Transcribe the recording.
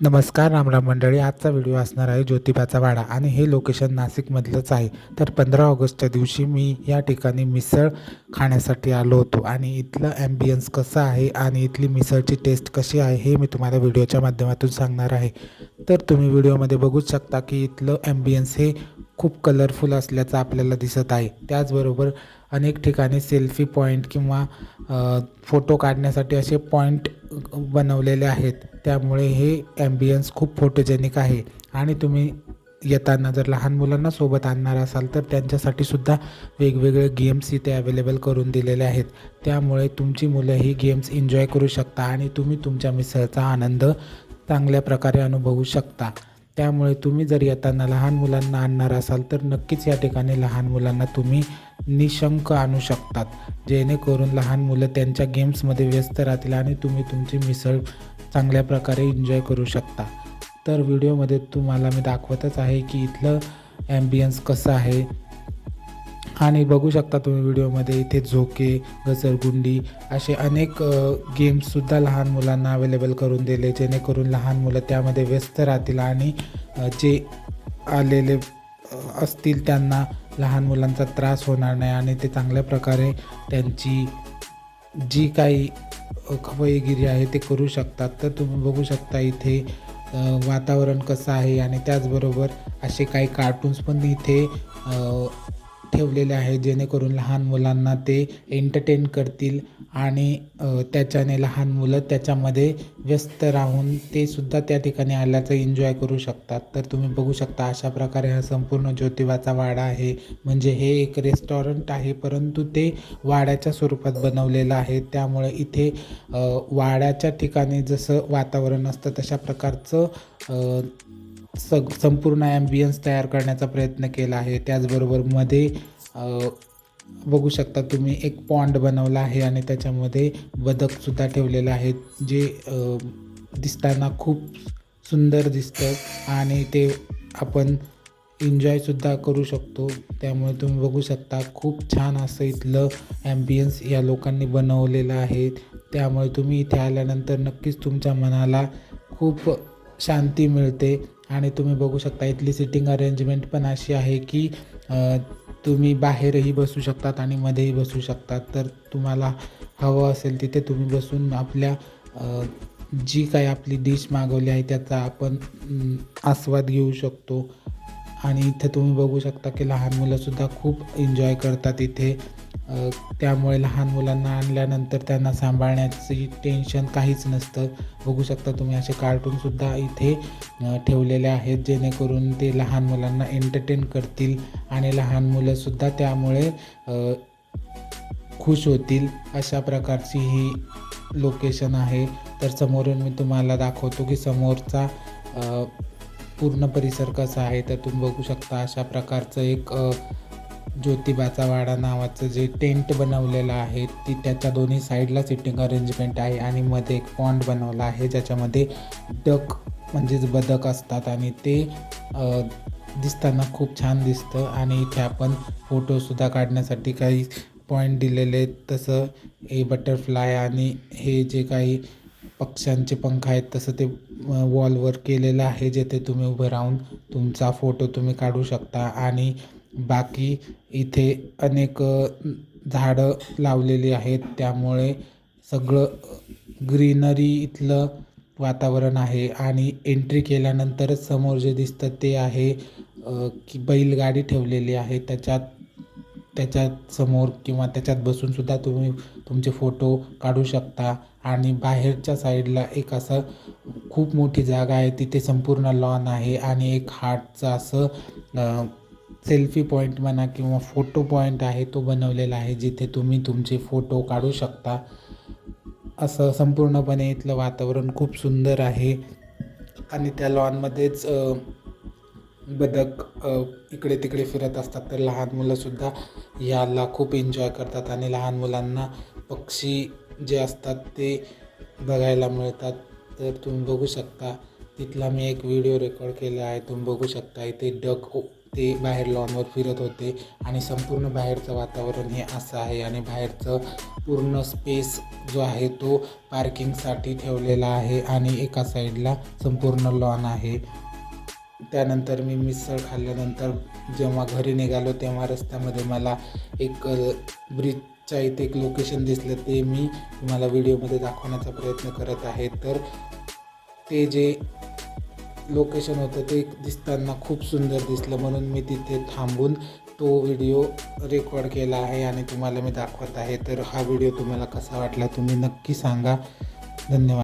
नमस्कार रामराम मंडळी. आजचा व्हिडिओ असणार आहे ज्योतिबाचा वाडा आणि हे लोकेशन नाशिकमधलंच आहे. तर पंधरा ऑगस्टच्या दिवशी मी या ठिकाणी मिसळ खाण्यासाठी आलो होतो आणि इथलं ॲम्बियन्स कसं आहे आणि इथली मिसळची टेस्ट कशी आहे हे मी तुम्हाला व्हिडिओच्या माध्यमातून सांगणार आहे. तर तुम्ही व्हिडिओमध्ये बघूच शकता की इथलं ॲम्बियन्स हे खूप कलरफुल असल्याचं आपल्याला दिसत आहे. त्याचबरोबर अनेक ठिकाणी सेल्फी पॉईंट किंवा फोटो काढण्यासाठी असे पॉईंट बनवलेले आहेत. त्यामुळे हे ॲम्बियन्स खूप फोटोजेनिक आहे. आणि तुम्ही येताना जर लहान मुलांना सोबत आणणार असाल तर त्यांच्यासाठी सुद्धा वेगवेगळे गेम्स इथे अवेलेबल करून दिलेले आहेत. त्यामुळे तुमची मुलं ही गेम्स एन्जॉय करू शकता आणि तुम्ही तुमच्या मिसळचा आनंद चांगल्या प्रकारे अनुभवू शकता. त्यामुळे तुम्ही जर येताना लहान मुलांना आणणार असाल तर नक्कीच या ठिकाणी लहान मुलांना तुम्ही निशंक आणू शकतात. जेणेकरून लहान मुलं त्यांच्या गेम्समध्ये व्यस्त राहतील आणि तुम्ही तुमची मिसळ चांगल्या प्रकारे एन्जॉय करू शकता. तर व्हिडिओमध्ये तुम्हाला मी दाखवतच आहे की इथलं ॲम्बियन्स कसं आहे आणि बघू शकता तुम्ही व्हिडिओमध्ये इथे झोके घसरगुंडी असे अनेक गेम्ससुद्धा लहान मुलांना अवेलेबल करून दिले जेणेकरून लहान मुलं त्यामध्ये व्यस्त राहतील आणि जे आलेले असतील त्यांना लहान मुलांचा त्रास होणार नाही आणि ते चांगल्या प्रकारे त्यांची जी काही खवयगिरी आहे ते करू शकतात. तर तुम्ही बघू शकता इथे वातावरण कसं आहे आणि त्याचबरोबर असे काही कार्टून्स पण इथे ठेवलेले आहे जेणेकरून लहान मुलांना ते एंटरटेन करतील आणि त्याच्याने लहान मुलं त्याच्यामध्ये व्यस्त राहून ते सुद्धा त्या ठिकाणी आल्याचं एन्जॉय करू शकतात. तर तुम्ही बघू शकता अशा प्रकारे हा संपूर्ण ज्योतिबाचा वाडा आहे. म्हणजे हे एक रेस्टॉरंट आहे परंतु ते वाड्याच्या स्वरूपात बनवलेलं आहे. त्यामुळे इथे वाड्याच्या ठिकाणी जसं वातावरण असतं तशा प्रकारचं सग संपूर्ण ॲम्बियन्स तयार करण्याचा प्रयत्न केला आहे. त्याचबरोबरमध्ये बघू शकता तुम्ही एक पॉन्ड बनवला आहे आणि त्याच्यामध्ये बदकसुद्धा ठेवलेलं आहे जे दिसताना खूप सुंदर दिसतं आणि ते आपण एन्जॉयसुद्धा करू शकतो. त्यामुळे तुम्ही बघू शकता खूप छान असं इथलं ॲम्बियन्स या लोकांनी बनवलेलं आहे. त्यामुळे तुम्ही इथे आल्यानंतर नक्कीच तुमच्या मनाला खूप शांती मिळते. आणि तुम्ही बघू शकता इथली सिटिंग अरेंजमेंट पण अशी आहे की तुम्ही बाहेरही बसू शकतात आणि मध्येही बसू शकतात. तर तुम्हाला हवं असेल तिथे तुम्ही बसून आपल्या जी काही आपली डिश मागवली आहे त्याचा आपण आस्वाद घेऊ शकतो. आणि इथे तुम्ही बघू शकता की लहान मुलंसुद्धा खूप एन्जॉय करतात इथे. त्यामुळे लहान मुलांना आणल्यानंतर त्यांना सांभाळण्याची टेन्शन काहीच नसतं. बघू शकता तुम्ही असे कार्टूनसुद्धा इथे ठेवलेले आहेत जेणेकरून ते लहान मुलांना एंटरटेन करतील आणि लहान मुलंसुद्धा त्यामुळे खुश होतील. अशा प्रकारची ही लोकेशन आहे. तर समोरून मी तुम्हाला दाखवतो की समोरचा पूर्ण परिसर कसा आहे. तर तुम्ही बघू शकता अशा प्रकारचं एक ज्योतिबाचा वाडा नावाचं जे टेंट बनवलेलं आहे ती त्याच्या दोन्ही साईडला सिटिंग अरेंजमेंट आहे आणि मध्ये एक पॉन्ड बनवला आहे ज्याच्यामध्ये डक म्हणजेच बदक असतात आणि ते दिसताना खूप छान दिसतं आणि इथे आपण फोटोसुद्धा काढण्यासाठी काही पॉईंट दिलेले तसं हे बटरफ्लाय आणि हे जे काही पक्ष्यांचे पंख आहेत तसं ते वॉलवर केलेलं आहे जेथे तुम्ही उभं राहून तुमचा फोटो तुम्ही काढू शकता आणि बाकी इथे अनेक झाडं लावलेली आहेत. त्यामुळे सगळं ग्रीनरी इथलं वातावरण आहे. आणि एंट्री केल्यानंतरच समोर जे दिसतं ते आहे की बैलगाडी ठेवलेली आहे. त्याच्यात त्याच्यात समोर किंवा त्याच्यात बसूनसुद्धा तुम्ही तुमचे फोटो काढू शकता. आणि बाहेरच्या साईडला एक असं खूप मोठी जागा आहे. तिथे संपूर्ण लॉन आहे. आणि एक हार्टचं असं सेल्फी पॉईंट म्हणा किंवा फोटो पॉईंट आहे तो बनवलेला आहे जिथे तुम्ही तुमचे फोटो काढू शकता. असं संपूर्णपणे इथलं वातावरण खूप सुंदर आहे. आणि त्या लॉनमध्येच बदक इकडे तिकडे फिरत असतात. तर लहान मुलंसुद्धा याला खूप एन्जॉय करतात. आणि लहान मुलांना पक्षी जे असतात ते बघायला मिळतात. तर तुम्ही बघू शकता. तिथला मी एक व्हिडिओ रेकॉर्ड केला आहे. तुम्ही बघू शकता इथे डक ते बाहेर लॉनवर फिरत होते आणि संपूर्ण बाहेरचं वातावरण हे असं आहे आणि बाहेरचं पूर्ण स्पेस जो आहे तो पार्किंगसाठी ठेवलेला आहे आणि एका साईडला संपूर्ण लॉन आहे. त्यानंतर मी मिसळ खाल्ल्यानंतर जेव्हा घरी निघालो तेव्हा रस्त्यामध्ये मला एक ब्रिजच्या इथे एक लोकेशन दिसलं. ते मी तुम्हाला व्हिडिओमध्ये दाखवण्याचा प्रयत्न करत आहे. तर ते जे लोकेशन होतं ते दिसताना खूप सुंदर दिसलं. म्हणून मी तिथे थांबून तो व्हिडिओ रेकॉर्ड केला आहे आणि तुम्हाला मी दाखवत आहे. तर हा व्हिडिओ तुम्हाला कसा वाटला तुम्ही नक्की सांगा. धन्यवाद.